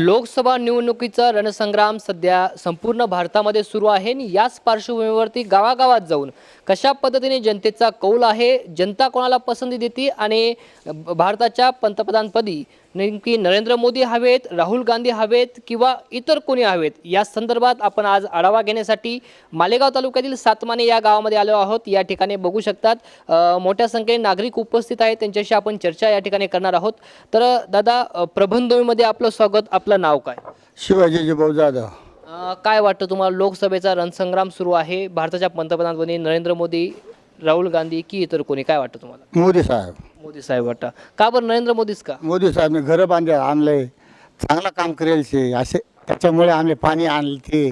लोकसभा निवडणुकीचा रणसंग्राम सध्या संपूर्ण भारतामध्ये सुरू आहे आणि याच पार्श्वभूमीवरती गावागावात जाऊन कशा पद्धतीने जनतेचा कौल आहे जनता कोणाला पसंती देते आणि भारताच्या पंतप्रधानपदी नेमकी नरेंद्र मोदी हवेत राहुल गांधी हवेत किंवा इतर कोणी हवेत या संदर्भात आपण आज आढावा घेण्यासाठी मालेगाव तालुक्यातील सातमाने या गावामध्ये आलो आहोत. या ठिकाणी बघू शकतात मोठ्या संख्येने नागरिक उपस्थित आहेत. त्यांच्याशी आपण चर्चा या ठिकाणी करणार आहोत. तर दादा प्रबंधमध्ये आपलं स्वागत. आपलं नाव काय? शिवाजी भाऊ जाधव. काय वाटतं तुम्हाला लोकसभेचा रणसंग्राम सुरू आहे? भारताच्या पंतप्रधानपदी नरेंद्र मोदी राहुल गांधी की इतर कोणी? काय वाटतं तुम्हाला? मोदी साहेब. मोदी साहेब वाटतं. का बरं नरेंद्र मोदीच का? मोदी साहेबने घरं बांधले आणले. चांगलं काम करेल शे असे त्याच्यामुळे आम्ही पाणी आणले ते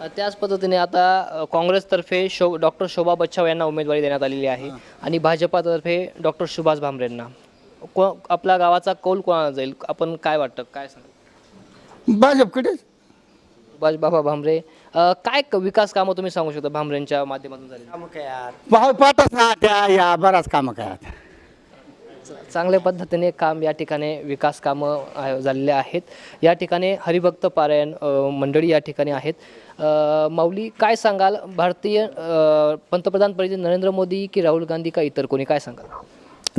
अ, त्याच पद्धतीने आता अ, काँग्रेसतर्फे शो डॉक्टर शोभा बच्छाव यांना उमेदवारी देण्यात आलेली आहे आणि भाजपातर्फे डॉक्टर सुभाष भामरेंना. को आपल्या गावाचा कौल कोणाला जाईल? आपण काय वाटतं? काय सांग भाजपकडेच. सुभाष बाबा भामरे. अ, काय क- विकास कामं तुम्ही सांगू शकता भामरेंच्या माध्यमातून झाली भाऊ पाठच ना त्या या बराच कामं काय आता. चांगल्या पद्धतीने काम या ठिकाणी विकास कामं झालेले आहेत. या ठिकाणी हरिभक्त पारायण अ, मंडळी या ठिकाणी आहेत. अ, माऊली काय सांगाल? भारतीय अ, पंतप्रधानपदी नरेंद्र मोदी की राहुल गांधी का इतर कोणी? काय सांगाल?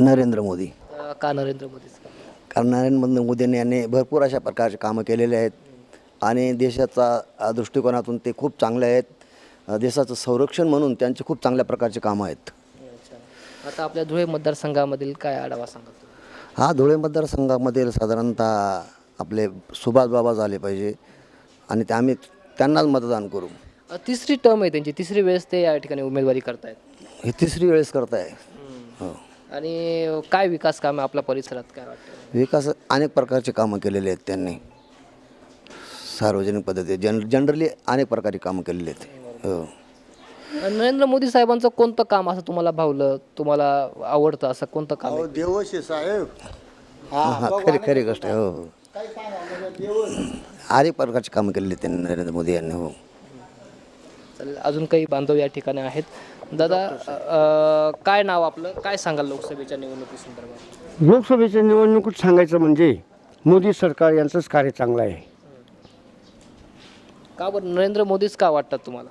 नरेंद्र मोदी. अ, का नरेंद्र मोदीच का? कारण नरेंद्र मोदींनी यांनी भरपूर अशा प्रकारचे कामं केलेले आहेत. आणि देशाचा दृष्टिकोनातून ते खूप चांगले आहेत. देशाचं संरक्षण म्हणून त्यांचे खूप चांगल्या प्रकारचे कामं आहेत. आता आपल्या धुळे मतदारसंघामधील काय आढावा सांगा हा धुळे मतदारसंघामधील साधारणतः आपले सुभाष बाबा झाले पाहिजे. आणि ते आम्ही त्यांनाच मतदान करू. तिसरी टर्म आहे त्यांची. तिसरी वेळेस ते या ठिकाणी उमेदवारी करतायत. हे तिसरी वेळेस करताय. हो. आणि काय विकास काम आहे आपल्या परिसरात काय वाटतं? विकास अनेक प्रकारचे कामं केलेले आहेत त्यांनी. सार्वजनिक पद्धती जन जनरली अनेक प्रकारे कामं केलेली आहेत. हो. नरेंद्र मोदी साहेबांचं कोणतं काम असं तुम्हाला भावलं तुम्हाला आवडतं असं कोणतं काम आहे? देवशी साहेब. हा खरी खरी गोष्ट आहे हो. हो अनेक प्रकारची कामं केलेली आहेत त्यांनी नरेंद्र मोदी यांनी हो. चालेल. अजून काही बांधव या ठिकाणी आहेत. दादा अ, काय नाव आपलं? काय सांगाल लोकसभेच्या निवडणुकीसंदर्भात? लोकसभेच्या निवडणुकीत सांगायचं म्हणजे मोदी सरकार यांचंच कार्य चांगलं आहे. का बरं? नरेंद्र मोदीच का वाटतात तुम्हाला?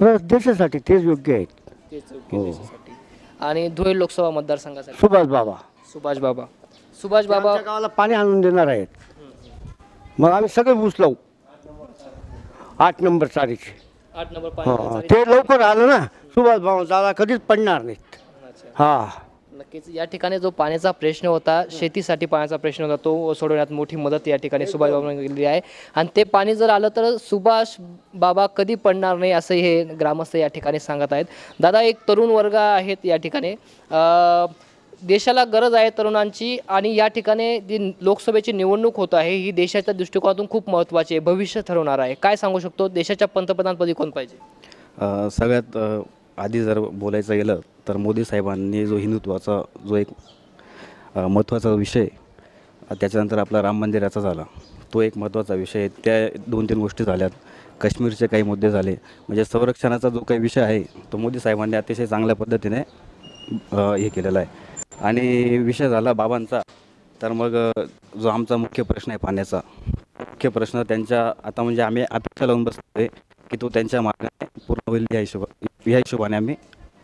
तर देशासाठी तेच योग्य आहेत. तेच योग्य देशासाठी. आणि धुळे लोकसभा मतदारसंघासाठी? सुभाष बाबा. सुभाष बाबा. सुभाष बाबा आमच्या गावाला पाणी आणून देणार आहेत. मग आम्ही सगळे ऊस लावू. आठ नंबर चारीचे. आठ नंबर हा, पाणी ते लवकर आलं ना सुभाष बाबा दादा कधीच पडणार नाहीत. हा. नक्कीच या ठिकाणी जो पाण्याचा प्रश्न होता शेतीसाठी पाण्याचा प्रश्न होता तो सोडवण्यात मोठी मदत या ठिकाणी सुभाष बाबांनी केलेली आहे. आणि ते पाणी जर आलं तर सुभाष बाबा कधी पडणार नाही असं हे ग्रामस्थ या ठिकाणी सांगत आहेत. दादा एक तरुण वर्ग आहेत या ठिकाणी. अं, देशाला गरज आहे तरुणांची आणि या ठिकाणी जी लोकसभेची निवडणूक होत आहे ही देशाच्या दृष्टिकोनातून खूप महत्त्वाची आहे भविष्य ठरवणार आहे. काय सांगू शकतो? देशाच्या पंतप्रधानपदी कोण पाहिजे? सगळ्यात आधी जर बोलायचं गेलं तर मोदी साहेबांनी जो हिंदुत्वाचा जो एक महत्त्वाचा विषय त्याच्यानंतर आपला राम मंदिराचा झाला. तो एक महत्त्वाचा विषय आहे. त्या दोन तीन गोष्टी झाल्यात. काश्मीरचे काही मुद्दे झाले. म्हणजे संरक्षणाचा जो काही विषय आहे तो मोदी साहेबांनी अतिशय चांगल्या पद्धतीने हे केलेला आहे. आणि विषय झाला बाबांचा तर मग जो आमचा मुख्य प्रश्न आहे पाण्याचा मुख्य प्रश्न त्यांच्या आता म्हणजे आम्ही अपेक्षा लावून बसतोय की तो त्यांच्या मागण्या पूर्ण होईल या हिशोबा या हिशोबाने आम्ही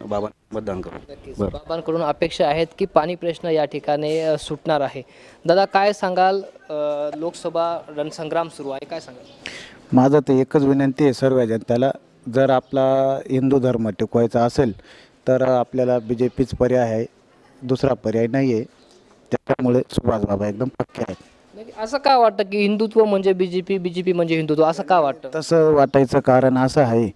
बाबा मतदान करू. बरं. बाबांकडून अपेक्षा आहेत की पाणी प्रश्न या ठिकाणी सुटणार आहे. दादा काय सांगाल अ, लोकसभा रणसंग्राम सुरू आहे काय सांगाल? माझं तर एकच विनंती आहे सर्व जनतेला जर आपला हिंदू धर्म टिकवायचा असेल तर आपल्याला बी जे पीच पर्याय आहे. दुसरा पर्याय नाही आहे त्याच्यामुळे सुभाष बाबा एकदम पक्के आहेत. नाही, असं का वाटतं की हिंदुत्व म्हणजे बीजेपी बीजेपी म्हणजे हिंदुत्व? असं का वाटतं? तसं वाटायचं कारण असं आहे.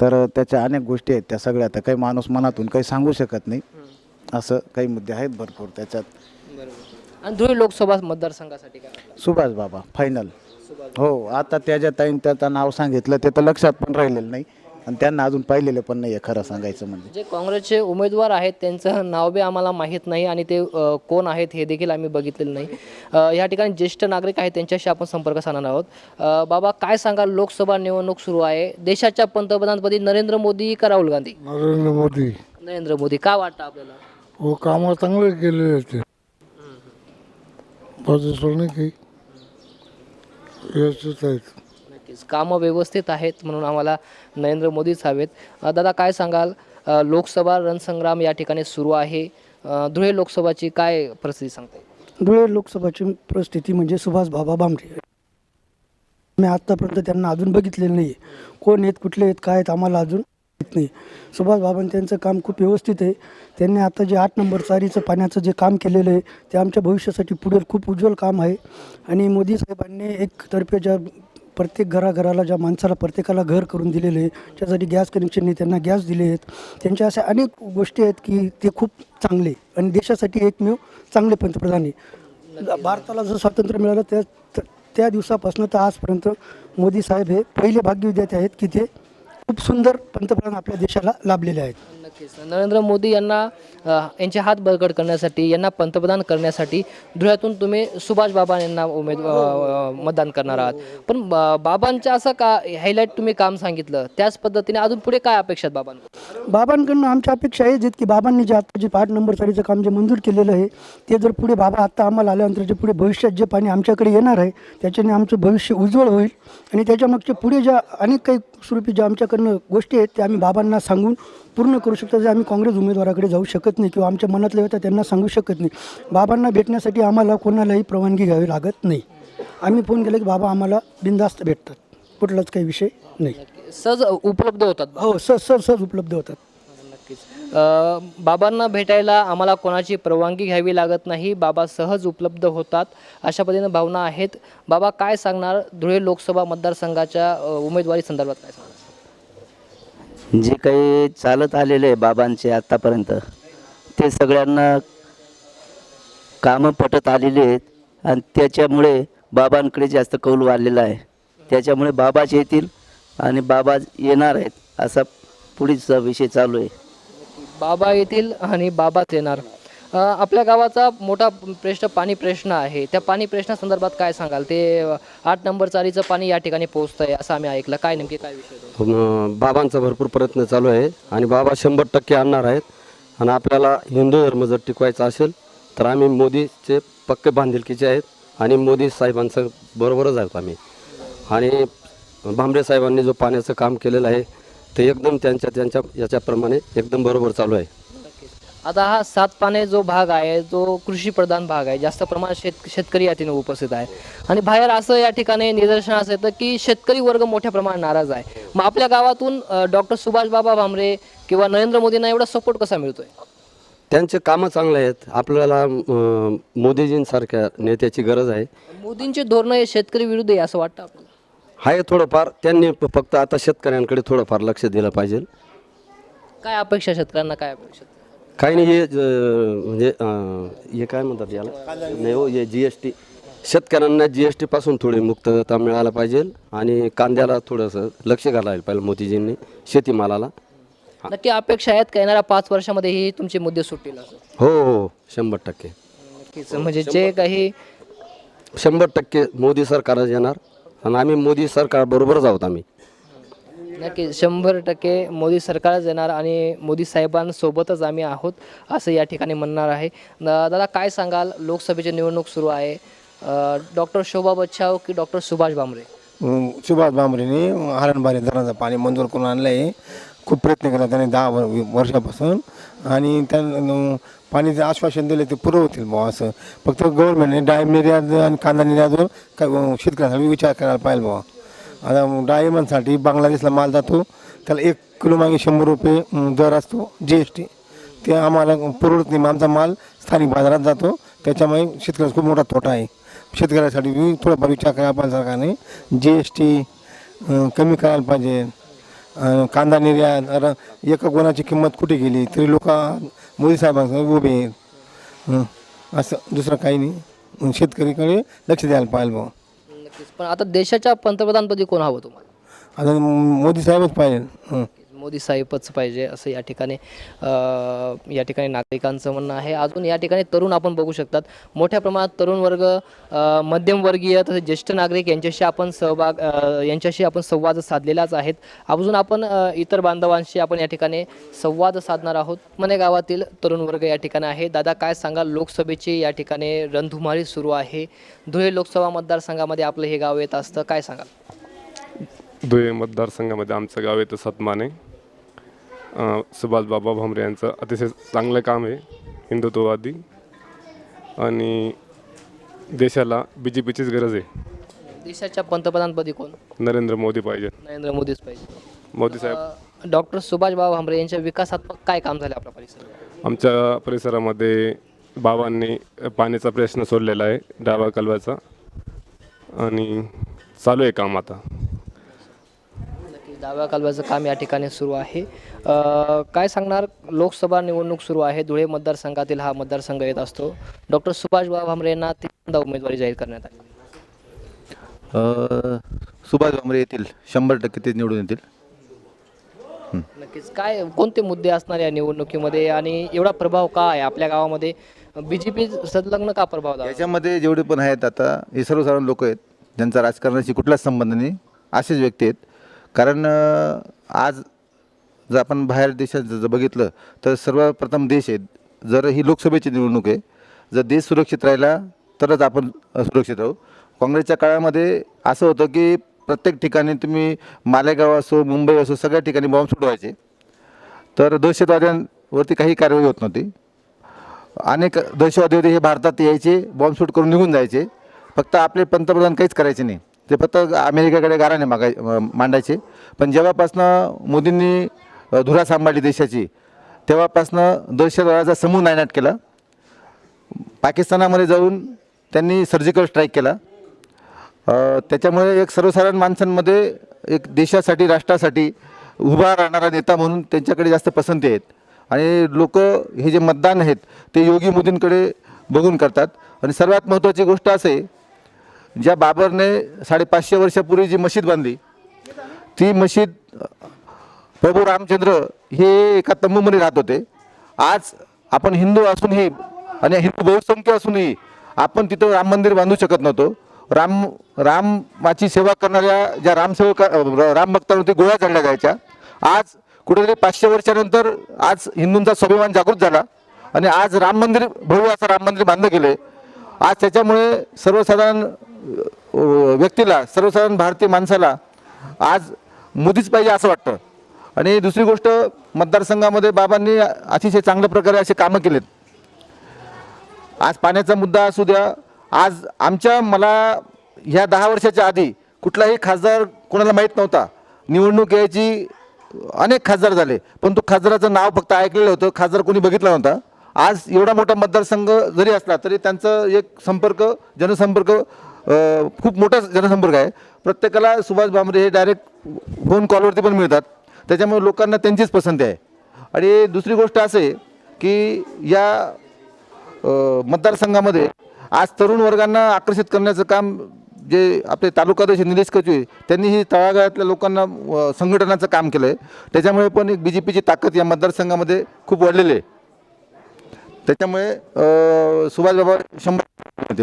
तर त्याच्या अनेक गोष्टी आहेत. त्या सगळ्या तर काही माणूस मनातून काही सांगू शकत नाही. असं काही मुद्दे आहेत भरपूर त्याच्यात. बरोबर. आणि धुळे लोकसभा मतदारसंघासाठी काय वाटतं? सुभाष बाबा फायनल हो आता त्याच्या ताईन त्याचं नाव सांगितलं. ते तर लक्षात पण राहिलेलं नाही. आणि त्यांना अजून पाहिलेलं पण नाही आहे खरं सांगायचं म्हणजे. जे काँग्रेसचे उमेदवार आहेत त्यांचं नाव बी आम्हाला माहीत नाही आणि ते अ, कोण आहेत हे देखील आम्ही बघितलेलं नाही. अ, या ठिकाणी ज्येष्ठ नागरिक आहेत त्यांच्याशी आपण संपर्क साधणार आहोत. अ, बाबा काय सांगाल? लोकसभा निवडणूक सुरू आहे. देशाच्या पंतप्रधानपदी नरेंद्र मोदी का राहुल गांधी? नरेंद्र मोदी. नरेंद्र मोदी. का वाटतं आपल्याला? हो कामं चांगले केलेले आहेत ते. बाजू सोडणे काही व्यवस्थित आहेत. कामं व्यवस्थित आहेत म्हणून आम्हाला नरेंद्र मोदीच हवेत. दादा काय सांगाल? लोकसभा रणसंग्राम या ठिकाणी सुरू आहे. धुळे लोकसभाची काय परिस्थिती सांगते धुळे लोकसभाची परिस्थिती म्हणजे सुभाष बाबा भामरे मी आत्तापर्यंत त्यांना अजून बघितलेलं नाही कोण आहेत कुठले आहेत काय आहेत आम्हाला अजून माहीत नाही. सुभाष बाबांनी त्यांचं काम खूप व्यवस्थित आहे. त्यांनी आता जे आठ नंबर चारीचं पाण्याचं जे काम केलेलं आहे ते आमच्या भविष्यासाठी पुढे खूप उज्ज्वल काम आहे. आणि मोदी साहेबांनी एकतर्फे ज्या प्रत्येक घराघराला ज्या माणसाला प्रत्येकाला घर करून दिलेलं आहे त्यासाठी गॅस कनेक्शनने त्यांना गॅस दिले आहेत. त्यांच्या अशा अनेक गोष्टी आहेत की ते खूप चांगले आणि देशासाठी एकमेव चांगले पंतप्रधान आहे. भारताला जर स्वातंत्र्य मिळालं त्या त्या दिवसापासून तर आजपर्यंत मोदी साहेब हे पहिले भाग्य विद्यार्थी आहेत की ते खूप सुंदर पंतप्रधान आपल्या देशाला लाभलेले आहेत. नक्कीच. नरेंद्र मोदी यांना अ, यांचे हात बळकट करण्यासाठी यांना पंतप्रधान करण्यासाठी धुळ्यातून तुम्ही सुभाष बाबा यांना उमेद अ, अ, मतदान करणार आहात. पण बा- बाबांचं असं का हायलाईट तुम्ही काम सांगितलं त्याच पद्धतीने अजून पुढे काय अपेक्षा आहेत बाबांकडून बाबांकडनं आमच्या अपेक्षा आहे जे की बाबांनी जे आता जे आठ नंबर साडीचं काम जे मंजूर केलेलं आहे ते जर पुढे बाबा आत्ता आम्हाला आल्यानंतर जे पुढे भविष्यात जे पाणी आमच्याकडे येणार आहे त्याच्याने आमचं भविष्य उज्ज्वल होईल. आणि त्याच्यामागचे पुढे ज्या अनेक काही स्वरूपी ज्या आमच्याकडनं गोष्टी आहेत त्या आम्ही बाबांना सांगून पूर्ण करू शकतो. जे आम्ही काँग्रेस उमेदवाराकडे जाऊ शकत नाही किंवा आमच्या मनातल्या होत्या त्यांना सांगू शकत नाही बाबांना भेटण्यासाठी आम्हाला कोणालाही परवानगी घ्यावी लागत नाही. आम्ही फोन केला की बाबा आम्हाला बिनधास्त भेटतात. कुठलाच काही विषय नाही. सहज उपलब्ध होतात हो सहज सहज सहज उपलब्ध होतात. अ, बाबांना भेटायला आम्हाला कोणाची परवानगी घ्यावी लागत नाही बाबा सहज उपलब्ध होतात अशा पद्धतीने भावना आहेत. बाबा काय सांगणार धुळे लोकसभा मतदारसंघाच्या अ, उमेदवारी संदर्भात काय सांगणार? जे काही चालत आलेले आहे बाबांचे आत्तापर्यंत ते सगळ्यांना कामं पटत आलेली आहेत आणि त्याच्यामुळे बाबांकडे जास्त कौल वाढलेला आहे. त्याच्यामुळे बाबाच येतील आणि बाबा येणार आहेत असा पुढील विषय चालू आहे. बाबा येतील आणि बाबाच येणार. आपल्या गावाचा मोठा प्रश्न पाणी प्रश्न आहे. त्या पाणी प्रश्नासंदर्भात काय सांगाल? ते आठ नंबर चारीचं पाणी या ठिकाणी पोहोचतंय असं आम्ही ऐकलं. काय नेमके काय विषय बाबांचा भरपूर प्रयत्न चालू आहे आणि बाबा शंभर टक्के आणणार आहेत. आणि आपल्याला हिंदू धर्म जर टिकवायचा असेल तर आम्ही मोदीचे पक्के बांधिलकीचे आहेत आणि मोदी साहेबांचं बरोबरच आहोत आम्ही. आणि भांबरे साहेबांनी जो पाण्याचं काम केलेलं आहे ते एकदम त्यांच्या त्यांच्या याच्याप्रमाणे एकदम बरोबर चालू आहे. आता हा सात पाने जो भाग आहे जो कृषी प्रधान भाग आहे जास्त प्रमाणात शेत शेतकरी या ठिकाणी उपस्थित आहे. आणि बाहेर असं या ठिकाणी निदर्शनास येतं की शेतकरी वर्ग मोठ्या प्रमाणात नाराज आहे. मग आपल्या गावातून डॉक्टर सुभाष बाबा भामरे किंवा नरेंद्र मोदींना एवढा सपोर्ट कसा मिळतोय? त्यांचे कामं चांगले आहेत. आपल्याला मोदीजींसारख्या नेत्याची गरज आहे. मोदींचे धोरणं हे शेतकरी विरुद्ध आहे असं वाटतं आपल्याला? आहे थोडंफार. त्यांनी फक्त आता शेतकऱ्यांकडे थोडंफार लक्ष दिलं पाहिजे. काय अपेक्षा शेतकऱ्यांना? काय अपेक्षा काही नाही हे ज- म्हणजे अं, हे काय म्हणतात याला? नाही हो हे जी एस टी शेतकऱ्यांना जी एस टीपासून थोडी मुक्तता मिळायला पाहिजे आणि कांद्याला थोडंसं लक्ष घालायला पाहिजे मोदीजींनी शेतीमालाला. नक्की अपेक्षा आहेत का? येणाऱ्या पाच वर्षामध्ये ही तुमचे मुद्दे सुटतील असं? हो हो शंभर टक्के. नक्कीच म्हणजे जे काही शंभर टक्के मोदी सरकारच येणार आणि आम्ही मोदी सरकारबरोबरच आहोत आम्ही. नक्की शंभर टक्के मोदी सरकारच येणार आणि मोदी साहेबांसोबतच आम्ही आहोत असं या ठिकाणी म्हणणार आहे. दादा काय सांगाल? लोकसभेची निवडणूक सुरू आहे. डॉक्टर शोभा बच्छाव की डॉक्टर सुभाष भामरे? सुभाष भामरेने हरणबारी धरणाचं पाणी मंजूर करून आणलं आहे खूप प्रयत्न केला त्याने दहा वर्षापासून. आणि त्या पाणीचं आश्वासन दिलं ते पुरं होतील बुवा असं. फक्त गव्हर्नमेंटने डाळिंब निर्यात आणि कांदा निर्यातवर काय शेतकऱ्यांसाठी विचार करायला पाहिजे बुवा. आता डायमंडसाठी बांगलादेशला माल जातो. त्याला एक किलो मागे शंभर रुपये दर असतो जी एस टी. ते आम्हाला परवडत नाही आमचा माल स्थानिक बाजारात जातो. त्याच्यामुळे शेतकऱ्याचा खूप मोठा तोटा आहे. शेतकऱ्यासाठी मी थोडाफार विचार करायला पाहिजे सरकारने. जी एस टी कमी करायला पाहिजे. कांदा निर्यात अर एका गुणाची किंमत कुठे गेली तरी लोक मोदी साहेबांसमोर उभे आहेत. असं दुसरं काही नाही. शेतकरीकडे लक्ष द्यायला पाहिजे भाऊ. नक्कीच पण आता देशाच्या पंतप्रधानपदी कोण हवं तुम्हाला आता मोदी साहेबच पाहिजे हं. मोदी साहेबच पाहिजे असं या ठिकाणी या ठिकाणी नागरिकांचं म्हणणं आहे. अजून या ठिकाणी तरुण आपण बघू शकतात. मोठ्या प्रमाणात तरुण वर्ग मध्यमवर्गीय तसेच ज्येष्ठ नागरिक यांच्याशी आपण सहभाग यांच्याशी आपण संवाद साधलेलाच आहेत. अजून आपण इतर बांधवांशी आपण या ठिकाणी संवाद साधणार आहोत. मने गावातील तरुण वर्ग या ठिकाणी आहे. दादा काय सांगा लोकसभेची या ठिकाणी रणधुमाळी सुरू आहे. धुळे लोकसभा मतदारसंघामध्ये आपलं हे गाव येत असतं. काय सांगाल? धुळे मतदारसंघामध्ये आमचं गाव येतं सतमाने. सुभाषबाबा भामरे यांचं अतिशय चांगलं काम आहे हिंदुत्ववादी. आणि देशाला बी जे पीचीच गरज आहे. देशाच्या पंतप्रधानपदी कोण? नरेंद्र मोदी पाहिजे नरेंद्र मोदीच पाहिजे मोदी साहेब. डॉक्टर सुभाषबाबू भामरे यांच्या विकासात्मक काय काम झाले आपल्या परिसरात? आमच्या परिसरामध्ये बाबांनी पाण्याचा प्रश्न सोडलेला आहे डावा कालव्याचा आणि चालू आहे काम आता. डाव्या कालव्याचं काम या ठिकाणी सुरू आहे. काय सांगणार? लोकसभा निवडणूक सुरू आहे. धुळे मतदारसंघातील हा मतदारसंघ येत असतो. डॉक्टर सुभाषबाबू भामरे यांना तिसऱ्यांदा उमेदवारी जाहीर करण्यात आली. सुभाष भामरे येतील. शंभर टक्के ते निवडून येतील. नक्कीच. काय कोणते मुद्दे असणार या निवडणुकीमध्ये? आणि एवढा प्रभाव का आहे? आपल्या गावामध्ये बी जे पी संलग्न का प्रभाव? याच्यामध्ये जेवढे पण आहेत आता हे सर्वसाधारण लोक आहेत ज्यांचा राजकारणाशी कुठलाच संबंध नाही असेच व्यक्ती आहेत. कारण आज जर आपण बाहेर देशात जर बघितलं तर सर्वप्रथम देश आहे. जर ही लोकसभेची निवडणूक आहे जर देश सुरक्षित राहिला तरच आपण सुरक्षित राहू काँग्रेसच्या काळामध्ये असं होतं की प्रत्येक ठिकाणी तुम्ही मालेगाव असो मुंबई असो सगळ्या ठिकाणी बॉम्ब सुटवायचे तर दहशतवाद्यांवरती काही कारवाई होत नव्हती. अनेक दहशतवादी होते हे भारतात यायचे बॉम्बस्फोट करून निघून जायचे. फक्त आपले पंतप्रधान काहीच करायचे नाही. ते फक्त अमेरिकेकडे गाराने मागाय मांडायचे. पण जेव्हापासनं मोदींनी धुरा सांभाळली देशाची तेव्हापासनं दहशतवादाचा समूह नायनाट केला. पाकिस्तानामध्ये जाऊन त्यांनी सर्जिकल स्ट्राईक केला. त्याच्यामुळे एक सर्वसाधारण माणसांमध्ये एक देशासाठी राष्ट्रासाठी उभा राहणारा नेता म्हणून त्यांच्याकडे जास्त पसंती आहेत. आणि लोक हे जे मतदान आहेत ते योगी मोदींकडे बघून करतात. आणि सर्वात महत्त्वाची गोष्ट असे ज्या बाबरने साडेपाचशे वर्षापूर्वी जी मशीद बांधली ती मशीद प्रभू रामचंद्र हे एका तंबूमध्ये राहत होते. आज आपण हिंदू असूनही आणि हिंदू बहुसंख्य असूनही आपण तिथं राम मंदिर बांधू शकत नव्हतो. राम रामाची सेवा करणाऱ्या ज्या रामसेवक राम भक्तांवरती गोळ्या चढल्या जायच्या. आज कुठेतरी पाचशे वर्षानंतर आज हिंदूंचा स्वाभिमान जागृत झाला आणि आज राम मंदिर भव्य असं राम मंदिर बांधलं गेलं आज त्याच्यामुळे सर्वसाधारण व्यक्तीला सर्वसाधारण भारतीय माणसाला आज मोदीच पाहिजे असं वाटतं. आणि दुसरी गोष्ट मतदारसंघामध्ये बाबांनी अतिशय चांगल्या प्रकारे असे कामं केलेत. आज पाण्याचा मुद्दा असू द्या आज आमच्या मला ह्या दहा वर्षाच्या आधी कुठलाही खासदार कोणाला माहीत नव्हता. निवडणूक यायची अनेक खासदार झाले पण तो खासदाराचं नाव फक्त ऐकलेलं होतं खासदार कोणी बघितला नव्हता. आज एवढा मोठा मतदारसंघ जरी असला तरी त्यांचं एक संपर्क जनसंपर्क खूप मोठा जनसंपर्क आहे. प्रत्येकाला सुभाष भामरे हे डायरेक्ट फोन कॉलवरती पण मिळतात. त्याच्यामुळे लोकांना त्यांचीच पसंती आहे. आणि दुसरी गोष्ट असं आहे की या मतदारसंघामध्ये आज तरुण वर्गांना आकर्षित करण्याचं काम जे आपले तालुकाध्यक्ष निलेश कचवे त्यांनी ही तळागाळातल्या लोकांना संघटनाचं काम केलं आहे त्याच्यामुळे पण एक बी जे पीची ताकद या मतदारसंघामध्ये खूप वाढलेली आहे. त्याच्यामुळे सुभाषबाबा शंभर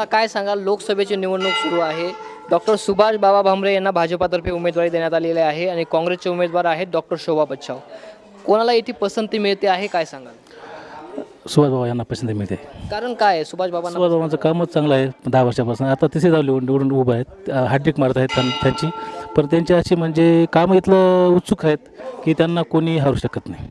आता काय सांगाल? लोकसभेची निवडणूक सुरू आहे. डॉक्टर सुभाष बाबा भामरे यांना भाजपातर्फे उमेदवारी देण्यात आलेली आहे आणि काँग्रेसचे उमेदवार आहेत डॉक्टर शोभा बच्छाव कोणाला इथे पसंती मिळते आहे? काय सांगाल? सुभाषबाबा यांना पसंती मिळते. कारण काय आहे? सुभाष बाबांना सुभाषबाबांचं कामच चांगलं आहे. दहा वर्षापासून. आता तिथे जाऊ निवडून निवडून उभं आहेत. हॅट्रिक मारत आहेत त्यां- त्यांची. पण त्यांची अशी म्हणजे कामं इथलं उत्सुक आहेत की त्यांना कोणी हरू शकत नाही.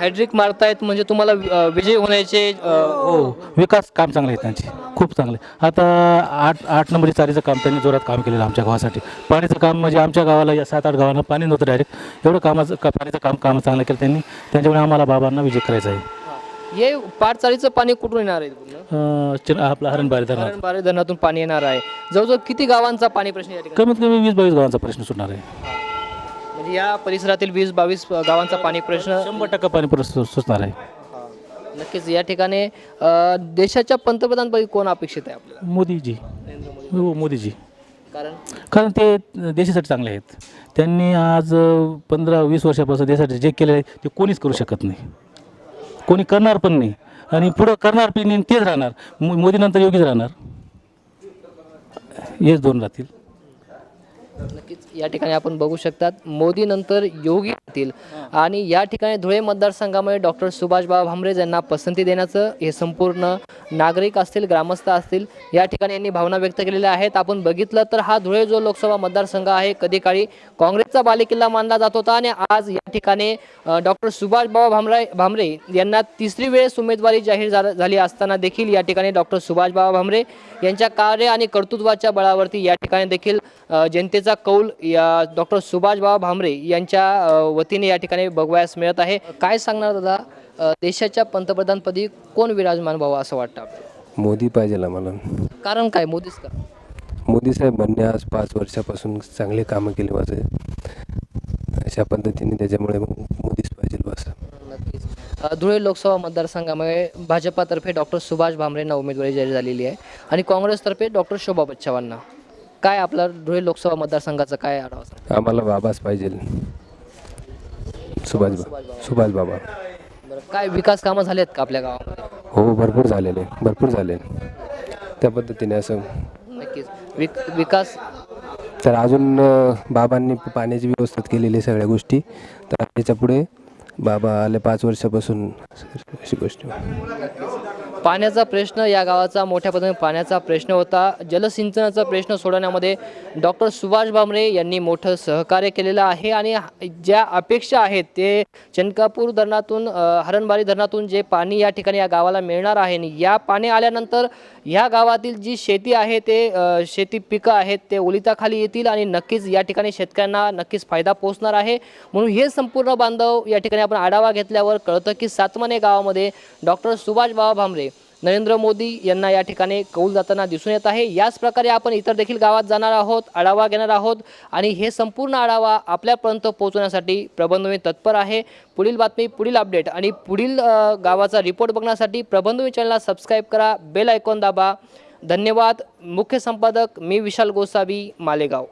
हॅड्रिक मारतायत म्हणजे तुम्हाला अ, विजय होण्याचे अ, हो विकास काम चांगलं आहे त्यांची. खूप चांगलं. आता आठ आठ नंबरची चारीचं काम त्यांनी जोरात काम केलेलं आमच्या गावासाठी. पाणीचं काम म्हणजे आमच्या गावाला या सात आठ गावांना पाणी नव्हतं डायरेक्ट एवढं कामाचं का पाणीचं काम काम चांगलं केलं त्यांनी. त्यांच्यामुळे आम्हाला बाबांना विजय करायचा आहे. हे पाटचाळीचं पाणी कुठून येणार आहे पूर्ण? अं, आपला हरणबारी धरणात हरणबारे धरणातून पाणी येणार आहे. जवळजवळ किती गावांचा पाणी प्रश्न या ठिकाणी? कमीत कमी वीस बावीस गावांचा प्रश्न सुटणार आहे. म्हणजे या परिसरातील वीस बावीस गावांचा पाणी प्रश्न शंभर टक्का पाणी प्रश्न सुचणार आहे. नक्कीच या ठिकाणी अ, देशाच्या पंतप्रधानपदी कोण अपेक्षित आहे आपल्याला? मोदीजी. हो मोदीजी. कारण? कारण ते देशासाठी चांगले आहेत. त्यांनी आज पंधरा वीस वर्षापासून देशासाठी जे केले आहे ते कोणीच करू शकत नाही. कोणी करणार पण नाही. आणि पुढं करणार पण नाही तेच राहणार. मोदीनंतर योगीच राहणार. हेच दोन राहतील. नक्कीच या ठिकाणी आपण बघू शकतात. मोदीनंतर योगी राहतील आणि या ठिकाणी धुळे मतदारसंघामध्ये डॉक्टर सुभाषबाबा भामरे यांना पसंती देण्याचं हे संपूर्ण नागरिक असतील ग्रामस्थ असतील या ठिकाणी यांनी भावना व्यक्त केलेल्या आहेत. आपण बघितलं तर हा धुळे जो लोकसभा मतदारसंघ आहे कधी काळी काँग्रेसचा बालेकिल्ला मानला जात होता आणि आज या ठिकाणी डॉक्टर सुभाषबाबा भामरे भामरे यांना तिसरी वेळेस उमेदवारी जाहीर झाली असताना देखील या ठिकाणी डॉक्टर सुभाषबाबा भामरे यांच्या कार्य आणि कर्तृत्वाच्या बळावरती या ठिकाणी देखील जनतेचा जनतेचा कौल या डॉक्टर सुभाषबाबा भामरे यांच्या वतीने या ठिकाणी बघवायस मिळत आहे. काय सांगणार दादा? देशाच्या पंतप्रधानपदी कोण विराजमान व्हावं असं वाटतं मोदी पाहिजे आम्हाला कारण काय? मोदीच का? मोदी साहेब म्हणणे आज पाच वर्षापासून चांगले कामं केले माझे. अशा पद्धतीने त्याच्यामुळे मोदीच पाहिजे बस. धुळे लोकसभा मतदारसंघामध्ये भाजपातर्फे डॉक्टर सुभाष भामरेंना उमेदवारी जाहीर झालेली आहे. आणि काँग्रेसतर्फे डॉक्टर शोभा बच्चावांना. काय आपला धुळे लोकसभा मतदारसंघाचा काय आढावा सांगा? आम्हाला बाबाच पाहिजे. सुभाष बा सुभाष बाबा. बरं काय विकास कामं झालेत का आपल्या गावामध्ये? हो भरपूर झालेले भरपूर झाले. त्या पद्धतीने असं. नक्कीच. विक विकास तर अजून अं, बाबांनी पाण्याची व्यवस्था केलेली आहे सगळ्या गोष्टी. तर त्याच्या पुढे बाबा आले पाच वर्षापासून अशी गोष्ट. पाण्याचा प्रश्न या गावाचा मोठ्या पद्धतीने पाण्याचा प्रश्न होता. जलसिंचनाचा प्रश्न सोडवण्यामध्ये डॉक्टर सुभाष भामरे यांनी मोठं सहकार्य केलेलं आहे आणि ज्या अपेक्षा आहेत ते चनकापूर धरणातून हरणबारी धरणातून जे पाणी या ठिकाणी या गावाला मिळणार आहे आणि या पाणी आल्यानंतर ह्या गावातील जी शेती आहे ते शेती पिकं आहेत ते ओलिताखाली येतील आणि नक्कीच या ठिकाणी शेतकऱ्यांना नक्कीच फायदा पोहोचणार आहे. म्हणून हे संपूर्ण बांधव या ठिकाणी आपण आढावा घेतल्यावर कळतं की सातमाने गावामध्ये डॉक्टर सुभाष बाबा भामरे नरेंद्र मोदी यांना या ठिकाणी कौल जाताना दिसून येत आहे. याच प्रकारे आपण इतर देखील गावात जाणार आहोत आढावा घेणार आहोत आणि हे संपूर्ण आढावा आपल्यापर्यंत पोहोचवण्यासाठी प्रबंधवी तत्पर आहे. पुढील बातमी पुढील अपडेट आणि पुढील गावाचा रिपोर्ट बघण्यासाठी प्रबंधवी चॅनलला सबस्क्राईब करा बेल आयकॉन दाबा. धन्यवाद. मुख्य संपादक मी विशाल गोसावी मालेगाव.